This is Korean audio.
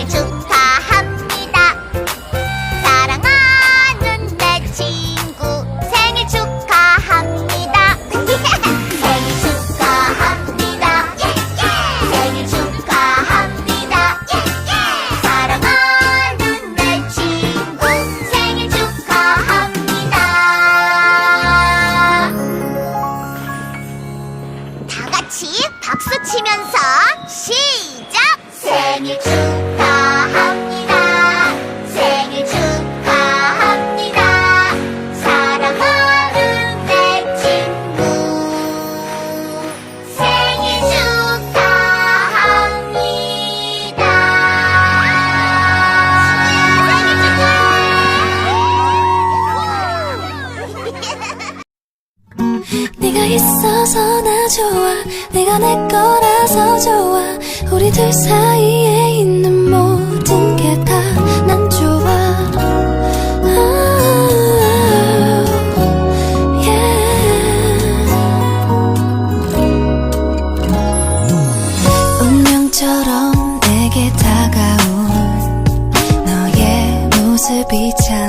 생일 축하합니다. 사랑하는 내 친구 생일 축하합니다. 생일 축하합니다. 생일 축하합니다. 사랑하는 내 친구 생일 축하합니다. 다 같이 박수 치면서 좋아. 내가 내 거라서 좋아. 우리 둘 사이에 있는 모든 게 다 난 좋아. 아, yeah. 운명처럼 내게 다가온 너의 모습이 참